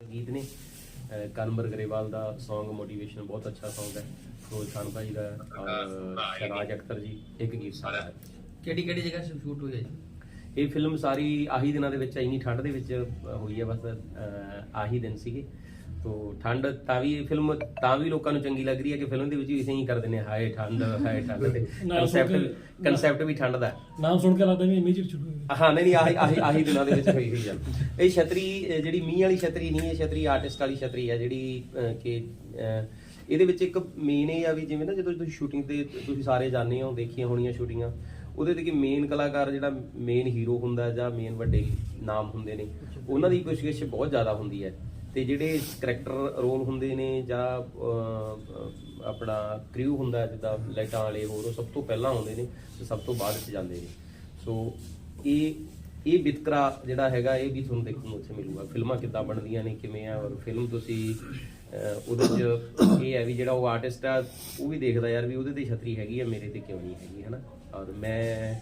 ਗੀਤ ਨੇ। ਅਹ ਕਨਵਰ ਗਰੇਵਾਲ ਦਾ Song ਮੋਟੀਵੇਸ਼ਨ ਬਹੁਤ ਅੱਛਾ Song ਹੈ। ਫਿਰੋਜ਼ ਖਾਨ ਭਾਜੀ ਦਾ ਔਰ ਸ਼ਹਿਨਾਜ਼ ਅਖਤਰ ਜੀ ਇੱਕ ਗੀਤ ਸਾਡਾ ਹੈ। ਕਿਹੜੀ ਕਿਹੜੀ ਜਗ੍ਹਾ ਸ਼ੂਟ ਹੋਈ ਹੈ ਜੀ? ਇਹ ਫਿਲਮ ਸਾਰੀ ਆਹੀ ਦਿਨਾਂ ਦੇ ਵਿੱਚ ਇੰਨੀ ਠੰਡ ਦੇ ਵਿੱਚ ਹੋਈ ਹੈ ਬਸ ਆਹੀ ਦਿਨ ਸੀਗੇ। ਤੋ ਠੰਡ ਤਾਂ ਵੀ ਫਿਲਮ ਤਾਂ ਵੀ ਲੋਕਾਂ ਨੂੰ ਚੰਗੀ ਲੱਗ ਰਹੀ ਹੈ ਕਿ ਫਿਲਮ ਦੇ ਵਿੱਚ ਵੀ ਇਸੇ ਹੀ ਕਰ ਆ, ਹਾਏ ਠੰਡ ਹਾਏ ਠੰਡ ਤੇ ਨਾ, ਸੁਣ ਕੇ- ਕਨਸੈਪਟ ਕਨਸੈਪਟ ਵੀ ਠੰਡ ਦਾ। ਹੈ ਨਾਮ ਸੁਣ ਕੇ ਲੱਗਦਾ ਵੀ ਇਮੀਡੀਏਟ ਸ਼ੁਰੂ ਹੋਈ ਹਾਂ ਨਹੀਂ ਨਹੀਂ ਆਹੀ ਆਹੀ ਆਹੀ ਦਿਨਾਂ ਦੇ ਵਿੱਚ ਹੋਈ ਹੋਈ ਆ। ਇਹ ਛਤਰੀ ਅਹ, ਜਿਹੜੀ ਮੀਂਹ ਵਾਲੀ ਛਤਰੀ ਨਹੀਂ ਇਹ ਛਤਰੀ ਆਰਟਿਸਟ ਵਾਲੀ ਛਤਰੀ ਆ ਜਿਹੜੀ ਅਹ, ਕਿ ਅਹ, ਇਹਦੇ ਵਿੱਚ ਇੱਕ ਮੇਨ ਇਹ ਆ ਵੀ ਜਿਵੇਂ ਨਾ ਜਦੋਂ ਤੁਸੀਂ ਸ਼ੂਟਿੰਗ ਤੇ ਤੁਸੀਂ ਸਾਰੇ ਜਾਣਦੇ ਹੋ ਦੇਖੀਆਂ ਹੋਣੀਆਂ ਸ਼ੂਟਿੰਗਾਂ ਉਹਦੇ ਤੇ ਕਿ ਮੇਨ ਕਲਾਕਾਰ ਜਿਹੜਾ ਮੇਨ ਹੀਰੋ ਹੁੰਦਾ ਜਾਂ ਮੇਨ ਵੱਡੇ ਨਾਮ ਹੁੰਦੇ ਨੇ ਉਹਨਾਂ ਦੀ ਪੁੱਛਗਿੱਛ ਬਹੁਤ ਜ਼ਿਆਦਾ ਹੁੰਦੀ ਹੈ। ਤੇ ਜਿਹੜੇ ਕਰੈਕਟਰ ਰੋਲ ਹੁੰਦੇ ਨੇ ਜਾਂ ਆਪਣਾ ਕ੍ਰਿਊ ਹੁੰਦਾ ਜਿੱਦਾਂ ਲਾਈਟਾਂ ਵਾਲੇ ਹੋਰ, ਉਹ ਸਭ ਤੋਂ ਪਹਿਲਾਂ ਆਉਂਦੇ ਨੇ ਤੇ ਸਭ ਤੋਂ ਬਾਅਦ ਚ ਜਾਂਦੇ ਨੇ। ਸੋ ਇਹ ਇਹ ਵਿਤਕਰਾ ਜਿਹੜਾ ਹੈਗਾ, ਇਹ ਵੀ ਤੁਹਾਨੂੰ ਦੇਖਣ ਨੂੰ ਉੱਥੇ ਮਿਲੂਗਾ। ਫਿਲਮਾਂ ਕਿੱਦਾਂ ਬਣਦੀਆਂ ਨੇ, ਕਿਵੇਂ ਆ, ਔਰ ਫਿਲਮ ਤੁਸੀਂ ਉਹਦੇ 'ਚ ਇਹ ਹੈ ਵੀ ਜਿਹੜਾ ਉਹ ਆਰਟਿਸਟ ਆ, ਉਹ ਵੀ ਦੇਖਦਾ ਯਾਰ ਵੀ ਉਹਦੇ ਤੇ ਛਤਰੀ ਹੈਗੀ ਆ, ਮੇਰੇ ਤੇ ਕਿਉਂ ਨਹੀਂ ਹੈਗੀ, ਹਨਾ? ਔਰ ਮੈਂ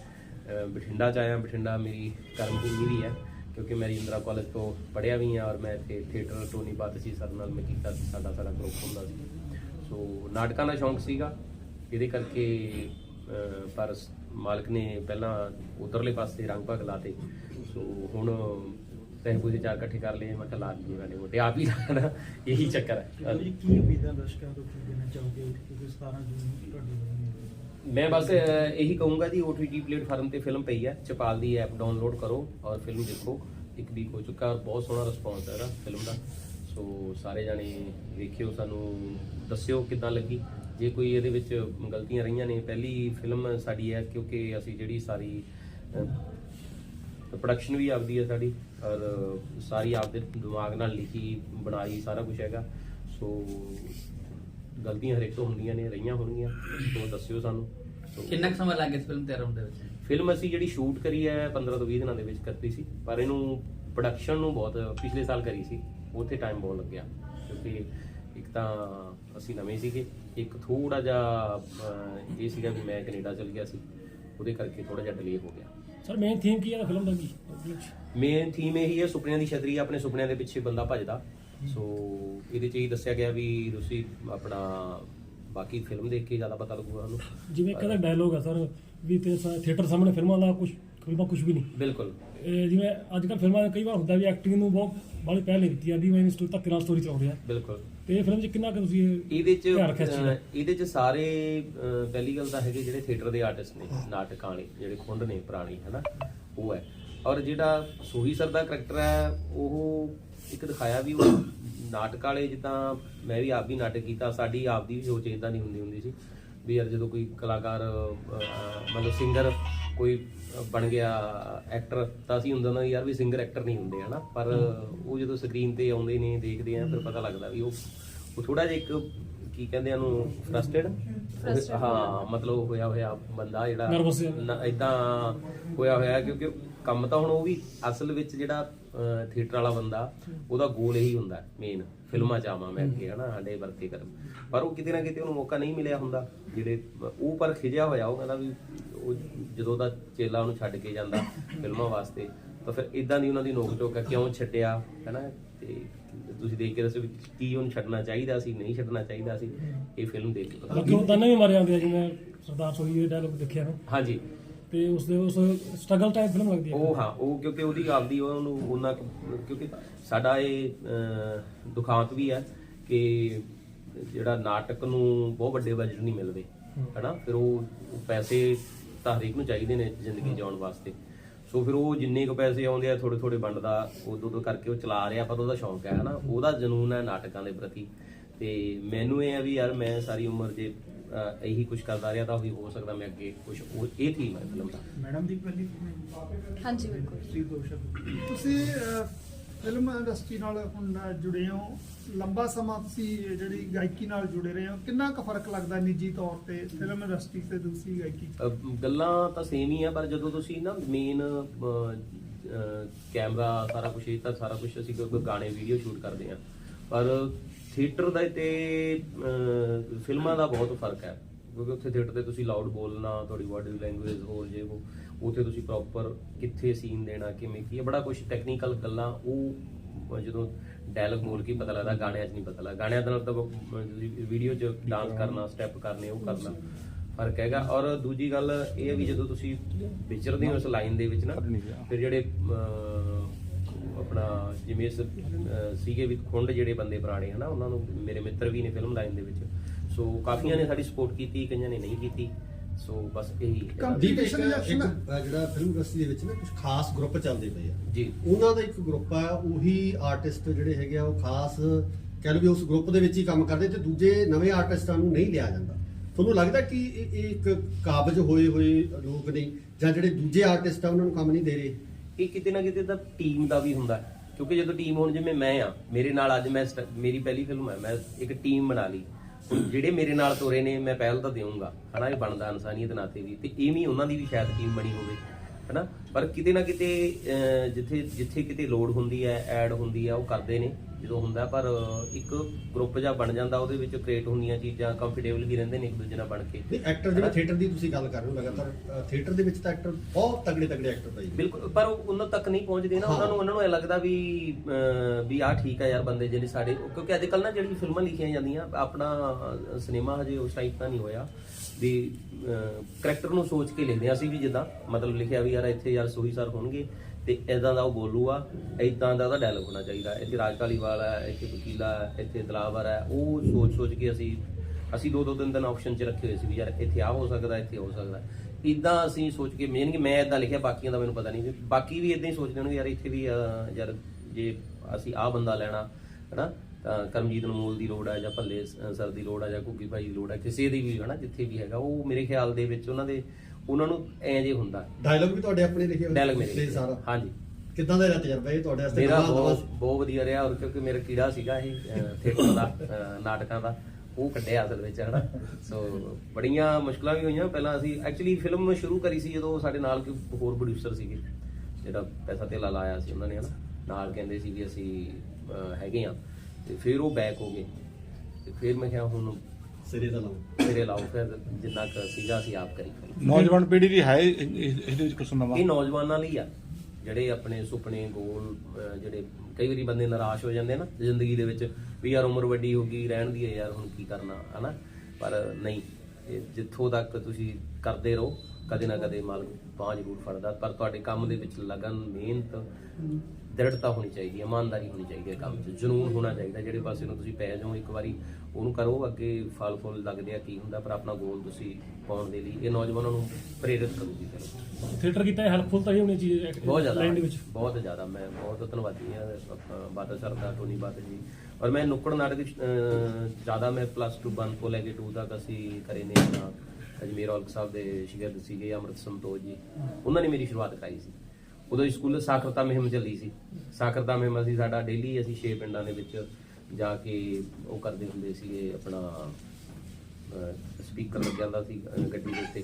ਬਠਿੰਡਾ ਚ ਆਇਆ, ਬਠਿੰਡਾ ਮੇਰੀ ਕਰਮ ਭੂਮੀ ਵੀ ਹੈ। ਕਿਉਂਕਿ ਮੈਂ ਇੰਦਰਾ ਕਾਲਜ ਤੋਂ ਪੜ੍ਹਿਆ ਵੀ ਹਾਂ ਔਰ ਮੈਂ ਇੱਥੇ ਥੀਏਟਰ ਟੋਨੀ ਬਾਦਸ਼ੀ ਸਰ ਨਾਲ ਮੈਂ ਕੀਤਾ ਸੀ, ਸਾਡਾ ਸਾਰਾ ਗਰੁੱਪ ਹੁੰਦਾ ਸੀ। ਸੋ ਨਾਟਕਾਂ ਦਾ ਸ਼ੌਂਕ ਸੀਗਾ। ਇਹਦੇ ਕਰਕੇ ਪਰ ਮਾਲਕ ਨੇ ਪਹਿਲਾਂ ਉਧਰਲੇ ਪਾਸੇ ਰੰਗ ਭਗ ਲਾਤੇ ਸੋ ਹੁਣ ਪੈਸੇ ਪੂਸੇ ਚਾਰ ਇਕੱਠੇ ਕਰ ਲਏ ਮੈਂ ਕਿਹਾ ਲਾ ਦਈਏ ਵਾਲੇ ਮੋਟੇ ਆਪ ਹੀ ਲਾਣਾ। ਇਹੀ ਚੱਕਰ ਹੈ। ਕੀ ਉਮੀਦਾਂ ਦਰਸ਼ਕਾਂ ਤੋਂ ਕੀ ਦੇਣਾ ਚਾਹੋਗੇ? ਕਿਉਂਕਿ 17 ਜੂਨ ਨੂੰ ਤੁਹਾਡੀ ਮੈਂ ਬਸ ਅਹ, ਇਹੀ ਕਹੂੰਗਾ ਜੀ OTT ਪਲੇਟਫਾਰਮ ਤੇ ਫਿਲਮ ਪਈ ਹੈ ਚਪਾਲ ਦੀ ਐਪ ਡਾਊਨਲੋਡ ਕਰੋ ਔਰ ਫਿਲਮ ਦੇਖੋ। ਇੱਕ ਵੀਕ ਹੋ ਚੁੱਕਾ ਔਰ ਬਹੁਤ ਸੋਹਣਾ ਰਿਸਪੌਂਸ ਹੈ ਇਹਦਾ ਫਿਲਮ ਦਾ। ਸੋ ਸਾਰੇ ਜਾਣੇ ਵੇਖਿਓ ਸਾਨੂੰ ਦੱਸਿਓ ਕਿੱਦਾਂ ਲੱਗੀ। ਜੇ ਕੋਈ ਇਹਦੇ ਵਿੱਚ ਗਲਤੀਆਂ ਰਹੀਆਂ ਨੇ ਪਹਿਲੀ ਫਿਲਮ ਸਾਡੀ ਹੈ ਕਿਉਂਕਿ ਅਸੀਂ ਜਿਹੜੀ ਸਾਰੀ ਪ੍ਰੋਡਕਸ਼ਨ ਵੀ ਆਪਦੀ ਹੈ ਸਾਡੀ ਔਰ ਸਾਰੀ ਆਪਦੇ ਦਿਮਾਗ ਨਾਲ ਲਿਖੀ ਬਣਾਈ ਸਾਰਾ ਕੁਝ ਹੈਗਾ। ਸੋ ਗਲਤੀਆਂ ਹਰੇਕ ਤੋਂ ਹੁੰਦੀਆਂ ਨੇ ਰਹੀਆਂ ਹੋਣਗੀਆਂ ਸੋ ਦੱਸਿਓ ਸਾਨੂੰ। ਸੋ ਕਿੰਨਾ ਕੁ ਸਮਾਂ ਲੱਗ ਗਿਆ ਇਸ ਫਿਲਮ ਤਿਆਰ ਹੋਣ ਦੇ ਵਿੱਚ? ਫਿਲਮ ਅਸੀਂ ਜਿਹੜੀ ਸ਼ੂਟ ਕਰੀ ਹੈ 15 ਤੋਂ 20 ਦਿਨਾਂ ਦੇ ਵਿੱਚ ਕਰਤੀ ਸੀ ਪਰ ਇਹਨੂੰ ਪ੍ਰੋਡਕਸ਼ਨ ਨੂੰ ਬਹੁਤ ਪਿਛਲੇ ਸਾਲ ਕਰੀ ਸੀ ਉੱਥੇ ਟਾਈਮ ਬਹੁਤ ਲੱਗਿਆ। ਕਿਉਂਕਿ ਇੱਕ ਤਾਂ ਅਸੀਂ ਨਵੇਂ ਸੀਗੇ ਇੱਕ ਥੋੜਾ ਜਿਹਾ ਅਹ, ਇਹ ਸੀਗਾ ਵੀ ਮੈਂ ਕੈਨੇਡਾ ਚਲ ਗਿਆ ਸੀ ਉਹਦੇ ਕਰਕੇ ਥੋੜਾ ਜਿਹਾ ਡਿਲੇ ਹੋ ਗਿਆ। ਸਰ ਮੇਨ ਥੀਮ ਕੀ ਹੈ ਫਿਲਮ ਦਾ ਕੀ? ਮੇਨ ਥੀਮ ਇਹੀ ਹੈ ਸੁਪਨਿਆਂ ਦੀ ਛਤਰੀ ਆਪਣੇ ਸੁਪਨਿਆਂ ਦੇ ਪਿੱਛੇ ਬੰਦਾ ਭੱਜਦਾ। ਸੋ ਇਹਦੇ ਚ ਦੱਸਿਆ ਗਿਆ ਵੀ ਤੁਸੀਂ ਆਪਣਾ ਬਾਕੀ ਫਿਲਮ ਦੇਖ ਕੇ ਜ਼ਿਆਦਾ ਪਤਾ ਲੱਗੂਗਾ ਤੁਹਾਨੂੰ ਜਿਵੇਂ ਕਹਿੰਦਾ ਡਾਇਲੋਗ ਹੈ ਸਰ ਵੀ ਤੇ ਥੀਏਟਰ ਸਾਹਮਣੇ ਫਿਲਮਾਂ ਦਾ ਕੁਝ ਫਿਲਮਾਂ ਕੁਝ ਵੀ ਨਹੀਂ। ਬਿਲਕੁਲ। ਇਹ ਜਿਵੇਂ ਅੱਜ ਕੱਲ੍ਹ ਫਿਲਮਾਂ ਦਾ ਕਈ ਵਾਰ ਹੁੰਦਾ ਵੀ ਐਕਟਿੰਗ ਨੂੰ ਬਹੁਤ ਬਾਹਲੀ ਪਹਿਲ ਦਿੱਤੀ ਜਾਂਦੀ ਮੈਂ ਸਟੋਰੀ ਤੱਕ ਨਾਲ ਸਟੋਰੀ ਚਲਾਉਂਦੇ ਆ। ਬਿਲਕੁਲ। ਤੇ ਇਹ ਫਿਲਮ 'ਚ ਕਿੰਨਾ ਕੁ ਤੁਸੀਂ ਇਹ ਇਹਦੇ ਚ ਇਹਦੇ ਚ ਸਾਰੇ ਪਹਿਲੀ ਗੱਲ ਤਾਂ ਹੈਗੇ ਜਿਹੜੇ ਥੀਏਟਰ ਦੇ ਆਰਟਿਸਟ ਨੇ ਨਾਟਕਾਂ ਵਾਲੇ ਜਿਹੜੇ ਖੁੰਡ ਨੇ ਪੁਰਾਣੀ ਹੈਨਾ ਉਹ ਹੈ। ਔਰ ਜਿਹੜਾ ਸੋਹੀ ਸਰ ਦਾ ਕਰੈਕਟਰ ਹੈ ਉਹ ਇੱਕ ਦਿਖਾਇਆ ਵੀ ਉਹ ਨਾਟਕ ਵਾਲੇ ਜਿੱਦਾਂ ਮੈਂ ਵੀ ਆਪ ਵੀ ਨਾਟਕ ਕੀਤਾ ਸਾਡੀ ਆਪ ਦੀ ਵੀ ਸੋਚ ਇਦਾਂ ਨਹੀਂ ਹੁੰਦੀ ਹੁੰਦੀ ਸੀ ਵੀ ਯਾਰ ਜਦੋਂ ਕੋਈ ਕਲਾਕਾਰ ਅਹ, ਮਤਲਬ ਸਿੰਗਰ ਕੋਈ ਬਣ ਗਿਆ ਐਕਟਰ ਤਾਂ ਅਸੀਂ ਹੁੰਦਾ ਨਾ ਯਾਰ ਵੀ ਸਿੰਗਰ ਐਕਟਰ ਨਹੀਂ ਹੁੰਦੇ ਹਨਾ? ਪਰ ਉਹ ਜਦੋਂ ਸਕਰੀਨ ਤੇ ਆਉਂਦੇ ਨੇ ਦੇਖਦੇ ਆ ਫਿਰ ਪਤਾ ਲੱਗਦਾ ਵੀ ਉਹ ਉਹ ਥੋੜਾ ਜਿਹਾ ਇੱਕ ਕੀ ਕਹਿੰਦੇ ਆ ਨੂੰ ਫਰਸਟਡ ਹਾਂ ਮਤਲਬ ਹੋਇਆ ਹੋਇਆ ਬੰਦਾ ਜਿਹੜਾ Nervous ਜਿਹਾ। ਇਦਾਂ ਹੋਇਆ ਹੋਇਆ ਕਿਉਂਕਿ ਕੰਮ ਤਾਂ ਹੁਣ ਉਹ ਵੀ ਅਸਲ ਵਿੱਚ ਜਿਹੜਾ ਥੀਏਟਰ ਵਾਲਾ ਬੰਦਾ ਉਹਦਾ ਗੋਲ ਇਹੀ ਹੁੰਦਾ ਮੇਨ ਫਿਲਮਾਂ ਚ ਆਵਾਂ ਮੈਂ ਅੱਗੇ ਹਨਾ ਸਾਡੇ ਵਰਕੇ ਕਰ ਪਰ ਉਹ ਕਿਤੇ ਨਾ ਕਿਤੇ ਉਹਨੂੰ ਮੌਕਾ ਨਹੀਂ ਮਿਲਿਆ ਹੁੰਦਾ ਜਿਹੜੇ ਉਹ ਪਰ ਖਿਜਿਆ ਹੋਇਆ ਉਹ ਕਹਿੰਦਾ ਵੀ ਉਹ ਜਦੋਂ ਦਾ ਚੇਲਾ ਉਹਨੂੰ ਛੱਡ ਕੇ ਜਾਂਦਾ ਫਿਲਮਾਂ ਵਾਸਤੇ ਤਾਂ ਫਿਰ ਇਦਾਂ ਦੀ ਉਹਨਾਂ ਦੀ ਨੋਕ ਹੈ ਕਿਉਂ ਛੱਡਿਆ ਹੈਨਾ? ਤੇ ਤੁਸੀਂ ਦੇਖ ਕੇ ਦੱਸੋ ਵੀ ਕੀ ਉਹਨੂੰ ਛੱਡਣਾ ਚਾਹੀਦਾ ਸੀ ਨਹੀਂ ਛੱਡਣਾ ਚਾਹੀਦਾ ਸੀ ਇਹ ਫਿਲਮ ਦੇਖ ਕੇ ਪਤਾ ਬਾਕੀ ਉਹ ਦਾਨੇ ਵੀ ਮਾਰੇ ਜਾਂਦੇ ਆ ਜਿਵੇਂ ਸਰਦਾਰ ਸੋਹੀ ਦੇ ਡਾਇਲੋਗ ਦੇਖਿਆ ਮੈਂ ਹਾਂਜੀ। ਤੇ ਉਸ ਦੇ ਉਸ ਸਟਰਗਲ ਟਾਈਪ ਫਿਲਮ ਲੱਗਦੀ ਹੈ। ਉਹ ਹਾਂ ਉਹ ਕਿਉਂਕਿ ਉਹਦੀ ਆਪਦੀ ਉਹਨੂੰ ਉਹਨਾਂ ਕਿਉਂਕਿ ਸਾਡਾ ਇਹ ਅਹ, ਦੁਖਾਂਤ ਵੀ ਹੈ ਕਿ ਜਿਹੜਾ ਨਾਟਕ ਨੂੰ ਬਹੁਤ ਵੱਡੇ ਬਜਟ ਨਹੀਂ ਮਿਲਦੇ ਹਨਾ? ਫਿਰ ਉਹ ਉਹ ਪੈਸੇ ਤਾਂ ਹਰੇਕ ਨੂੰ ਚਾਹੀਦੇ ਨੇ ਜ਼ਿੰਦਗੀ ਜਿਉਣ ਵਾਸਤੇ। ਸੋ ਫਿਰ ਉਹ ਜਿੰਨੇ ਕੁ ਪੈਸੇ ਆਉਂਦੇ ਆ ਥੋੜੇ ਥੋੜੇ ਵੰਡਦਾ ਉਦੋਂ ਤੋਂ ਕਰਕੇ ਉਹ ਚਲਾ ਰਿਹਾ ਪਰ ਉਹਦਾ ਸ਼ੌਂਕ ਹੈ ਹਨਾ? ਉਹਦਾ ਜਨੂਨ ਹੈ ਨਾਟਕਾਂ ਦੇ ਪ੍ਰਤੀ। ਤੇ ਮੈਨੂੰ ਇਹ ਆ ਵੀ ਯਾਰ ਮੈਂ ਸਾਰੀ ਉਮਰ ਜੇ ਇਹੀ ਕੁਝ ਕਰਦਾ ਰਿਹਾ ਤਾਂ ਵੀ ਹੋ ਸਕਦਾ ਮੈਂ ਅੱਗੇ ਕੁਝ ਉਹ ਇਹ ਥੀਮ ਹੈ ਫਿਲਮ ਦਾ। ਮੈਡਮ ਦੀ ਪਹਿਲੀ ਹਾਂਜੀ ਬਿਲਕੁਲ। ਤੁਸੀਂ ਫਿਲਮ ਇੰਡਸਟਰੀ ਨਾਲ ਹੁਣ ਜੁੜੇ ਹੋ। ਲੰਬਾ ਸਮਾਂ ਤੁਸੀਂ ਜਿਹੜੀ ਗਾਇਕੀ ਨਾਲ ਜੁੜੇ ਰਹੇ ਹੋ। ਕਿੰਨਾ ਕੁ ਫ਼ਰਕ ਲੱਗਦਾ ਨਿੱਜੀ ਤੌਰ ਤੇ ਫਿਲਮ ਇੰਡਸਟਰੀ ਤੇ ਦੂਸਰੀ ਗਾਇਕੀ? ਗੱਲਾਂ ਤਾਂ ਸੇਮ ਹੀ ਆ ਪਰ ਜਦੋਂ ਤੁਸੀਂ ਨਾ ਮੇਨ ਕੈਮਰਾ ਸਾਰਾ ਕੁਝ ਇਹ ਤਾਂ ਸਾਰਾ ਕੁਝ ਅਸੀਂ ਕੋਈ ਗਾਣੇ ਵੀਡੀਓ ਸ਼ੂਟ ਕਰਦੇ ਆ ਪਰ ਥੀਏਟਰ ਦਾ ਤੇ ਅਹ, ਫਿਲਮਾਂ ਦਾ ਬਹੁਤ ਫ਼ਰਕ ਹੈ। ਕਿਉਂਕਿ ਉੱਥੇ ਥੀਏਟਰ ਤੇ ਤੁਸੀਂ ਲਾਊਡ ਬੋਲਣਾ ਤੁਹਾਡੀ ਬਾਡੀ ਲੈਂਗੁਏਜ ਹੋਰ ਜੇ ਉਹ ਉੱਥੇ ਤੁਸੀਂ ਪ੍ਰੋਪਰ ਕਿੱਥੇ ਸੀਨ ਦੇਣਾ ਕਿਵੇਂ ਕੀ ਹੈ ਬੜਾ ਕੁਝ ਟੈਕਨੀਕਲ ਗੱਲਾਂ ਉਹ ਜਦੋਂ ਡਾਇਲੌਗ ਬੋਲ ਕੇ ਹੀ ਪਤਾ ਲੱਗਦਾ ਗਾਣਿਆਂ 'ਚ ਨਹੀਂ ਪਤਾ ਲੱਗਦਾ। ਗਾਣਿਆਂ ਦਾ ਤਾਂ ਵੀਡੀਓ 'ਚ ਡਾਂਸ ਕਰਨਾ ਸਟੈਪ ਕਰਨੇ ਉਹ ਕਰਨਾ ਫ਼ਰਕ ਹੈਗਾ। ਔਰ ਦੂਜੀ ਗੱਲ ਇਹ ਹੈ ਵੀ ਜਦੋਂ ਤੁਸੀਂ ਵਿਚਰਦੇ ਹੋ ਉਸ ਲਾਈਨ ਦੇ ਵਿੱਚ ਨਾ ਫਿਰ ਜਿਹੜੇ ਅਹ, ਆਪਣਾ ਜਿਵੇਂ ਸੀਗੇ ਵੀ ਖੁੰਡ ਜਿਹੜੇ ਬੰਦੇ ਪੁਰਾਣੇ ਹਨਾ ਉਹਨਾਂ ਨੂੰ ਮੇਰੇ ਮਿੱਤਰ ਵੀ ਨੇ ਫਿਲਮ ਲਾਈਨ ਦੇ ਵਿੱਚ। ਸੋ ਕਾਫੀਆਂ ਨੇ ਸਾਡੀ ਸਪੋਰਟ ਕੀਤੀ ਕਈਆਂ ਨੇ ਨਹੀਂ ਕੀਤੀ। ਸੋ ਬਸ ਇਹੀ ਅ, ਜਿਹੜਾ ਫਿਲਮ ਇੰਡਸਟਰੀ ਦੇ ਵਿੱਚ ਨਾ ਕੁਝ ਖਾਸ ਗਰੁੱਪ ਚੱਲਦੇ ਪਏ ਆ। ਜੀ। ਉਹਨਾਂ ਦਾ ਇੱਕ ਗਰੁੱਪ ਆ ਉਹੀ ਆਰਟਿਸਟ ਜਿਹੜੇ ਹੈਗੇ ਆ ਉਹ ਖਾਸ ਕਹਿ ਲਓ ਵੀ ਉਸ ਗਰੁੱਪ ਦੇ ਵਿੱਚ ਹੀ ਕੰਮ ਕਰਦੇ ਤੇ ਦੂਜੇ ਨਵੇਂ ਆਰਟਿਸਟਾਂ ਨੂੰ ਨਹੀਂ ਲਿਆ ਜਾਂਦਾ। ਤੁਹਾਨੂੰ ਲੱਗਦਾ ਕਿ ਇਹ ਇਹ ਇੱਕ ਕਾਬਜ ਹੋਏ ਹੋਏ ਲੋਕ ਨੇ ਜਾਂ ਜਿਹੜੇ ਦੂਜੇ ਆਰਟਿਸਟ ਆ ਉਹਨਾਂ ਨੂੰ ਕੰਮ ਨਹੀਂ ਦੇ ਰਹੇ? ਇਹ ਕਿਤੇ ਨਾ ਕਿਤੇ ਤਾਂ ਟੀਮ ਦਾ ਵੀ ਹੁੰਦਾ ਹੈ। ਕਿਉਂਕਿ ਜਦੋਂ ਟੀਮ ਹੁਣ ਜਿਵੇਂ ਮੈਂ ਆ ਮੇਰੇ ਨਾਲ ਅੱਜ ਮੈਂ ਸਟ- ਮੇਰੀ ਪਹਿਲੀ ਫਿਲਮ ਹੈ ਮੈਂ ਇੱਕ ਟੀਮ ਬਣਾ ਲਈ। ਹੁਣ ਜਿਹੜੇ ਮੇਰੇ ਨਾਲ ਤੋਰੇ ਨੇ ਮੈਂ ਪਹਿਲ ਤਾਂ ਦੇਵਾਂਗਾ ਹਨਾ ਇਹ ਬਣਦਾ ਇਨਸਾਨੀਅਤ ਨਾਤੇ ਵੀ। ਤੇ ਇਹ ਵੀ ਉਹਨਾਂ ਦੀ ਵੀ ਸ਼ਾਇਦ ਟੀਮ ਬਣੀ ਹੋਵੇ ਹਨਾ? ਪਰ ਕਿਤੇ ਨਾ ਕਿਤੇ ਅਹ, ਜਿੱਥੇ ਜਿੱਥੇ ਕਿਤੇ ਲੋੜ ਹੁੰਦੀ ਹੈ ਐਡ ਹੁੰਦੀ ਹੈ ਉਹ ਕਰਦੇ ਨੇ। ਜਦੋਂ ਹੁੰਦਾ ਪਰ ਇੱਕ ਗਰੁੱਪ ਜਿਹਾ ਬਣ ਜਾਂਦਾ ਉਹਦੇ ਵਿੱਚ ਕ੍ਰੀਏਟ ਹੁੰਦੀਆਂ ਚੀਜ਼ਾਂ ਕੰਫਰਟੇਬਲ ਵੀ ਰਹਿੰਦੇ ਨੇ ਇੱਕ ਦੂਜੇ ਨਾਲ ਬਣ ਕੇ ਨਹੀਂ ਐਕਟਰ ਜਿਹੜਾ ਥੀਏਟਰ ਦੀ ਤੁਸੀਂ ਗੱਲ ਕਰ ਰਹੇ ਹੋ ਲਗਾਤਾਰ ਥੀਏਟਰ ਦੇ ਵਿੱਚ ਤਾਂ ਐਕਟਰ ਬਹੁਤ ਤਗੜੇ ਤਗੜੇ ਐਕਟਰ ਪਏ ਨੇ। ਬਿਲਕੁਲ ਪਰ ਉਹ ਉਹਨਾਂ ਤੱਕ ਨਹੀਂ ਪਹੁੰਚਦੇ ਨਾ। ਉਹਨਾਂ ਨੂੰ ਉਹਨਾਂ ਨੂੰ ਇਹ ਲੱਗਦਾ ਵੀ ਵੀ ਆਹ ਠੀਕ ਆ ਯਾਰ ਬੰਦੇ ਜਿਹੜੇ ਸਾਡੇ ਕਿਉਂਕਿ ਅੱਜ ਕੱਲ ਨਾ ਜਿਹੜੀ ਫਿਲਮਾਂ ਲਿਖੀਆਂ ਜਾਂਦੀਆਂ ਆਪਣਾ ਸਿਨੇਮਾ ਹਜੇ ਉਸ ਟਾਈਪ ਦਾ ਨਹੀਂ ਹੋਇਆ ਵੀ ਕਰੈਕਟਰ ਨੂੰ ਸੋਚ ਕੇ ਲਿਖਦੇ ਆ ਅਸੀਂ ਵੀ ਜਿੱਦਾਂ ਮਤਲਬ ਲਿਖਿਆ ਵੀ ਯਾਰ ਇੱਥੇ ਯਾਰ ਸੋਹੀ ਸਰ ਹੋਣਗੇ ਤੇ ਇਦਾਂ ਦਾ ਉਹ ਬੋਲੂ ਆ ਇਦਾਂ ਦਾ ਉਹਦਾ ਡਾਇਲੌਗ ਹੋਣਾ ਚਾਹੀਦਾ। ਇੱਥੇ ਰਾਜ ਧਾਲੀਵਾਲ ਹੈ ਇੱਥੇ ਵਕੀਲਾ ਹੈ ਇੱਥੇ ਦਲਾਵਰ ਹੈ ਉਹ ਸੋਚ ਸੋਚ ਕੇ ਅਸੀਂ ਅਸੀਂ ਦੋ ਦੋ ਤਿੰਨ ਦਿਨ ਆਪਸ਼ਨ 'ਚ ਰੱਖੇ ਹੋਏ ਸੀ ਵੀ ਯਾਰ ਇੱਥੇ ਆ ਹੋ ਸਕਦਾ, ਇੱਥੇ ਹੋ ਸਕਦਾ। ਇਦਾਂ ਅਸੀਂ ਸੋਚ ਕੇ ਮੇਨ ਕਿ ਮੈਂ ਇਦਾਂ ਲਿਖਿਆ, ਬਾਕੀਆਂ ਦਾ ਮੈਨੂੰ ਪਤਾ ਨਹੀਂ। ਬਾਕੀ ਵੀ ਇਦਾਂ ਹੀ ਸੋਚਦੇ ਹੋਣਗੇ, ਯਾਰ ਇੱਥੇ ਵੀ ਯਾਰ ਜੇ ਅਸੀਂ ਆਹ ਬੰਦਾ ਲੈਣਾ, ਹਨਾ, ਤਾਂ ਕਰਮਜੀਤ ਅਨਮੋਲ ਦੀ ਲੋੜ ਹੈ ਜਾਂ ਭੱਲੇ ਸਰ ਦੀ ਲੋੜ ਹੈ ਜਾਂ ਘੁੱਗੀ ਭਾਈ ਦੀ ਲੋੜ ਹੈ ਕਿਸੇ ਦੀ ਵੀ, ਹਨਾ, ਜਿੱਥੇ ਵੀ ਹੈਗਾ, ਉਹ ਮੇਰੇ ਖਿਆਲ ਦੇ ਵਿੱਚ ਉਹਨਾਂ ਦੇ ਉਹਨਾਂ ਨੂੰ ਐਂ ਜੇ ਹੁੰਦਾ। ਡਾਇਲੌਗ ਵੀ ਤੁਹਾਡੇ ਆਪਣੇ ਲਿਖੇ ਹੋਏ ਡਾਇਲੌਗ ਮੇਰੇ ਤੇ ਸਾਰਾ। ਹਾਂਜੀ। ਕਿੱਦਾਂ ਦਾ ਰਿਹਾ ਤਜਰਬਾ ਇਹ ਤੁਹਾਡੇ ਵਾਸਤੇ? ਮੇਰਾ ਬਹੁਤ ਬਹੁਤ ਵਧੀਆ ਰਿਹਾ ਔਰ ਕਿਉਂਕਿ ਮੇਰਾ ਕੀੜਾ ਸੀਗਾ ਇਹ ਥੀਏਟਰ ਦਾ ਨਾਟਕਾਂ ਦਾ। ਉਹ ਕੱਢਿਆ ਅਸਲ ਵਿੱਚ ਹਨਾ। ਸੋ ਬੜੀਆਂ ਮੁਸ਼ਕਲਾਂ ਵੀ ਹੋਈਆਂ। ਪਹਿਲਾਂ ਅਸੀਂ ਐਕਚੁਅਲੀ ਫਿਲਮ ਸ਼ੁਰੂ ਕਰੀ ਸੀ ਜਦੋਂ ਸਾਡੇ ਨਾਲ ਕੋਈ ਹੋਰ ਪ੍ਰੋਡਿਊਸਰ ਸੀਗੇ ਜਿਹੜਾ ਪੈਸਾ ਧੇਲਾ ਲਾਇਆ ਸੀ ਉਹਨਾਂ ਨੇ ਹਨਾ। ਨਾਲ ਕਹਿੰਦੇ ਸੀ ਵੀ ਅਸੀਂ ਹੈਗੇ ਆ ਤੇ ਫਿਰ ਉਹ ਬੈਕ ਹੋ ਗਏ। ਤੇ ਫਿਰ ਮੈਂ ਕਿਹਾ ਹੁਣ ਸਿਰੇ ਦਾ ਲਾਓ। ਮੇਰੇ ਲਾਓ ਫਿਰ ਜਿੰਨਾ ਕੁ ਸੀਗਾ ਅਸੀਂ ਆਪ ਕਰੀ ਨੌਜਵਾਨ ਪੀੜ੍ਹੀ ਦੀ ਹੈ ਇਹ- ਇਹ- ਇਹਦੇ ਵਿੱਚ ਕੁਝ ਨਵਾਂ? ਇਹ ਨੌਜਵਾਨਾਂ ਲਈ ਆ। ਜਿਹੜੇ ਆਪਣੇ ਸੁਪਨੇ ਗੋਲ ਅਹ ਜਿਹੜੇ ਕਈ ਵਾਰੀ ਬੰਦੇ ਨਿਰਾਸ਼ ਹੋ ਜਾਂਦੇ ਨਾ ਜ਼ਿੰਦਗੀ ਦੇ ਵਿੱਚ ਵੀ ਯਾਰ ਉਮਰ ਵੱਡੀ ਹੋ ਗਈ ਰਹਿਣ ਦੀ ਹੈ ਯਾਰ ਹੁਣ ਕੀ ਕਰਨਾ ਹਨਾ? ਪਰ ਨਹੀਂ ਇਹ ਜਿੱਥੋਂ ਤੱਕ ਤੁਸੀਂ ਕਰਦੇ ਰਹੋ ਕਦੇ ਨਾ ਕਦੇ ਮਾਲਕ ਬਾਂਹ ਜ਼ਰੂਰ ਫੜਦਾ। ਪਰ ਤੁਹਾਡੇ ਕੰਮ ਦੇ ਵਿੱਚ ਲਗਨ ਮਿਹਨਤ ਦ੍ਰਿੜਤਾ ਹੋਣੀ ਚਾਹੀਦੀ ਹੈ ਇਮਾਨਦਾਰੀ ਹੋਣੀ ਚਾਹੀਦੀ ਹੈ ਕੰਮ 'ਚ ਜਨੂਨ ਹੋਣਾ ਚਾਹੀਦਾ ਜਿਹੜੇ ਪਾਸੇ ਨੂੰ ਤੁਸੀਂ ਪੈ ਜਾਓ ਇੱਕ ਵਾਰੀ ਉਹਨੂੰ ਕਰੋ ਅੱਗੇ ਫਲ ਫੁੱਲ ਲੱਗਦੇ ਆ ਕੀ ਹੁੰਦਾ ਪਰ ਆਪਣਾ ਗੋਲ ਤੁਸੀਂ ਪਾਉਣ ਦੇ ਲਈ ਇਹ ਨੌਜਵਾਨਾਂ ਨੂੰ ਪ੍ਰੇਰਿਤ ਕਰੂਗੀ ਫਿਰ ਥੀਏਟਰ ਕੀਤਾ ਹੈਲਪਫੁਲ ਤਾਂ ਇਹ ਹੋਣੀ ਚੀਜ਼ ਬਹੁਤ ਜ਼ਿਆਦਾ ਲਾਈਨ ਦੇ ਵਿੱਚ? ਬਹੁਤ ਜ਼ਿਆਦਾ ਮੈਂ ਬਹੁਤ ਧੰਨਵਾਦੀ ਹਾਂ ਬਾਦਲ ਸਰ ਦਾ ਟੋਨੀ ਬਾਦਲ ਜੀ। ਔਰ ਮੈਂ ਨੁੱਕੜ ਨਾਟਕ ਜ਼ਿਆਦਾ ਮੈਂ ਪਲੱਸ 2 1 ਤੋਂ ਲੈ ਕੇ 2 ਤੱਕ ਅਸੀਂ ਕਰੇ ਨੇ ਅਜਮੇਰ ਔਲਖ ਸਾਹਿਬ ਦੇ ਸ਼ਾਗਿਰਦ ਸੀਗੇ ਅੰਮ੍ਰਿਤ ਸੰਤੋਖ ਜੀ। ਉਹਨਾਂ ਨੇ ਮੇਰੀ ਸ਼ੁਰੂਆਤ ਕਰਾਈ ਸੀ। ਉਦੋਂ ਸਕੂਲ ਸਾਖਰਤਾ ਮੁਹਿੰਮ ਚੱਲੀ ਸੀ। ਸਾਖਰਤਾ ਮੁਹਿੰਮ ਅਸੀਂ ਸਾਡਾ ਡੇਲੀ ਅਸੀਂ ਛੇ ਪਿੰਡਾਂ ਦੇ ਵਿੱਚ ਜਾ ਕੇ ਉਹ ਕਰਦੇ ਹੁੰਦੇ ਸੀਗੇ ਆਪਣਾ ਸਪੀਕਰ ਲੱਗਿਆ ਹੁੰਦਾ ਸੀ ਗੱਡੀ ਦੇ ਉੱਤੇ।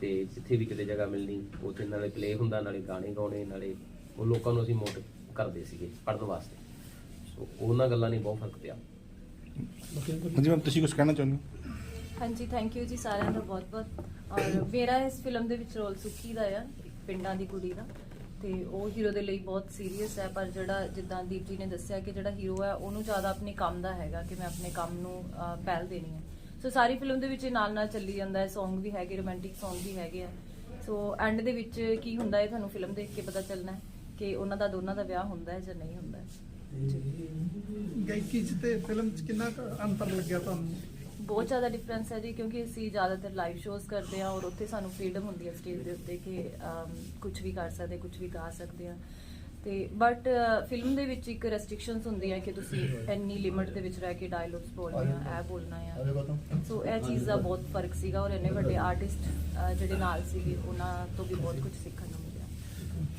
ਤੇ ਜਿੱਥੇ ਵੀ ਕਿਤੇ ਜਗ੍ਹਾ ਮਿਲਣੀ ਉੱਥੇ ਨਾਲੇ ਪਲੇ ਹੁੰਦਾ ਨਾਲੇ ਗਾਣੇ ਗਾਉਣੇ ਨਾਲੇ ਉਹ ਲੋਕਾਂ ਨੂੰ ਅਸੀਂ ਮੋਟ ਕਰਦੇ ਸੀਗੇ ਪੜ੍ਹਨ ਵਾਸਤੇ। ਸੋ ਉਹਨਾਂ ਗੱਲਾਂ ਨੇ ਬਹੁਤ ਫ਼ਰਕ ਪਿਆ। ਹਾਂਜੀ ਮੈਮ ਤੁਸੀਂ ਕੁਝ ਕਹਿਣਾ ਚਾਹੁੰਦੇ ਹੋ? ਹਾਂਜੀ ਥੈਂਕ ਯੂ ਜੀ ਸਾਰਿਆਂ ਦਾ ਬਹੁਤ ਬਹੁਤ ਔਰ ਮੇਰਾ ਇਸ ਫਿਲਮ ਦੇ ਵਿੱਚ ਰੋਲ ਸੁੱਖੀ ਦਾ ਆ ਇੱਕ ਪਿੰਡਾਂ ਦੀ ਕੁੜੀ ਦਾ। ਤੇ ਉਹ ਹੀਰੋ ਦੇ ਲਈ ਬਹੁਤ ਸੀਰੀਅਸ ਹੈ, ਪਰ ਜਿਹੜਾ ਜਿੱਦਾਂ ਦੀਪ ਜੀ ਨੇ ਦੱਸਿਆ ਕਿ ਜਿਹੜਾ ਹੀਰੋ ਹੈ, ਉਹਨੂੰ ਜ਼ਿਆਦਾ ਆਪਣੇ ਕੰਮ ਦਾ ਹੈਗਾ ਕਿ ਮੈਂ ਆਪਣੇ ਕੰਮ ਨੂੰ ਪਹਿਲ ਦੇਣੀ ਹੈ। ਸੋ ਸਾਰੀ ਫਿਲਮ ਦੇ ਵਿੱਚ ਨਾਲ ਨਾਲ ਚੱਲੀ ਜਾਂਦਾ ਹੈ, Song ਵੀ ਹੈਗੇ ਰੋਮਾਂਟਿਕ Song ਵੀ ਹੈਗੇ ਆ। ਸੋ ਐਂਡ ਦੇ ਵਿੱਚ ਕੀ ਹੁੰਦਾ ਹੈ, ਤੁਹਾਨੂੰ ਫਿਲਮ ਦੇਖ ਕੇ ਪਤਾ ਚੱਲਣਾ ਹੈ ਕਿ ਉਹਨਾਂ ਦਾ, ਦੋਨਾਂ ਦਾ ਵਿਆਹ ਹੁੰਦਾ ਹੈ ਜਾਂ ਨਹੀਂ ਹੁੰਦਾ ਗਾਇਕੀ 'ਚ ਤੇ ਫਿਲਮ 'ਚ ਕਿੰਨਾ ਅੰਤਰ ਲੱਗਿਆ ਤੁਹਾਨੂੰ? ਬਹੁਤ ਜ਼ਿਆਦਾ ਡਿਫਰੈਂਸ ਹੈ ਜੀ ਕਿਉਂਕਿ ਅਸੀਂ ਜ਼ਿਆਦਾਤਰ ਲਾਈਵ ਸ਼ੋਜ਼ ਕਰਦੇ ਹਾਂ ਔਰ ਉੱਥੇ ਸਾਨੂੰ ਫ੍ਰੀडम ਹੁੰਦੀ ਹੈ ਸਟੇਜ ਦੇ ਉੱਤੇ ਕਿ ਕੁਝ ਵੀ ਕਰ ਸਕਦੇ ਕੁਝ ਵੀ ਗਾ ਸਕਦੇ ਹਾਂ। ਤੇ ਬਟ ਫਿਲਮ ਦੇ ਵਿੱਚ ਇੱਕ ਰੈਸਟ੍ਰਿਕਸ਼ਨਸ ਹੁੰਦੀਆਂ ਕਿ ਤੁਸੀਂ ਇੰਨੀ ਲਿਮਿਟ ਦੇ ਵਿੱਚ ਰਹਿ ਕੇ ਡਾਇਲੌਗਸ ਬੋਲਣੇ ਆ ਇਹ ਬੋਲਣਾ ਆ। ਸੋ ਇਹ ਚੀਜ਼ ਦਾ ਬਹੁਤ ਫ਼ਰਕ ਸੀਗਾ ਔਰ ਇੰਨੇ ਵੱਡੇ ਆਰਟਿਸਟ ਜਿਹੜੇ ਨਾਲ ਸੀਗੇ ਉਹਨਾਂ ਤੋਂ ਵੀ ਬਹੁਤ ਕੁਝ ਸਿੱਖਣ ਨੂੰ